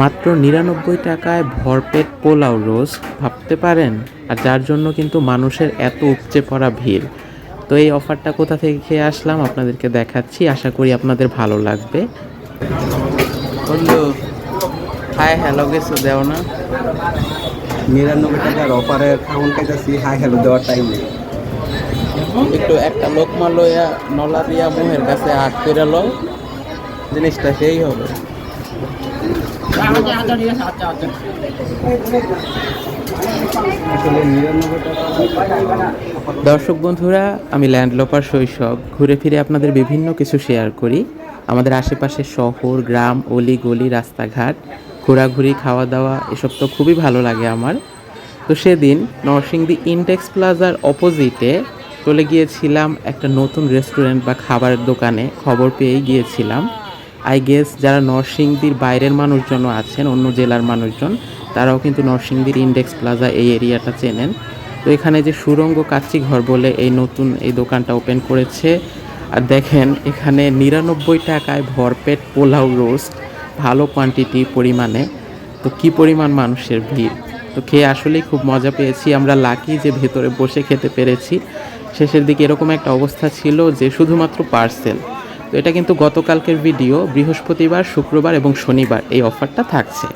মাত্র নিরানব্বই টাকায় ভরপেট পোলাও রোস্ট ভাবতে পারেন? আর যার জন্য কিন্তু মানুষের এত উপচে পড়া ভিড়। তো এই অফারটা কোথা থেকে খেয়ে আসলাম আপনাদেরকে দেখাচ্ছি আশা করি আপনাদের ভালো লাগবে। বন্ধু হাই হ্যালো কিছু দেও না। নিরানব্বই টাকার অফারের খাউন খাইতেছি হাই হ্যালো দেওয়ার টাইম নেই। একটু একটা লোকমা লইয়া নলা দিয়া মুহের কাছে আট করে লো জিনিসটা সেই হবে। দর্শক বন্ধুরা, আমি ল্যান্ডলোপার শৈশব। ঘুরে ফিরে আপনাদের বিভিন্ন কিছু শেয়ার করি। আমাদের আশেপাশে শহর, গ্রাম, অলি গলি, রাস্তাঘাট, ঘোরাঘুরি খাওয়া দাওয়া এসব তো খুবই ভালো লাগে আমার। তো সেদিন নরসিংদী ইনটেক্স প্লাজার অপোজিটে চলে গিয়েছিলাম একটা নতুন রেস্টুরেন্ট বা খাবারের দোকানে। খবর পেয়েই গিয়েছিলাম। আই গেস যারা নরসিংদীর বাইরের মানুষজনও আছেন, অন্য জেলার মানুষজন, তারাও কিন্তু নরসিংদীর ইন্ডেক্স প্লাজা এই এরিয়াটা চেনেন। তো এখানে যে সুরঙ্গ কাচ্চি ঘর বলে এই নতুন এই দোকানটা ওপেন করেছে। আর দেখেন, এখানে নিরানব্বই টাকায় ভরপেট পোলাও রোস্ট, ভালো কোয়ান্টিটি পরিমাণে। তো কি পরিমাণ মানুষের ভিড়? তো খেয়ে আসলেই খুব মজা পেয়েছি। আমরা লাকি যে ভেতরে বসে খেতে পেরেছি, শেষের দিকে এরকম একটা অবস্থা ছিল যে শুধুমাত্র পার্সেল তো এটা কিন্তু গতকালকের ভিডিও বৃহস্পতিবার শুক্রবার এবং শনিবার এই অফারটা থাকছে।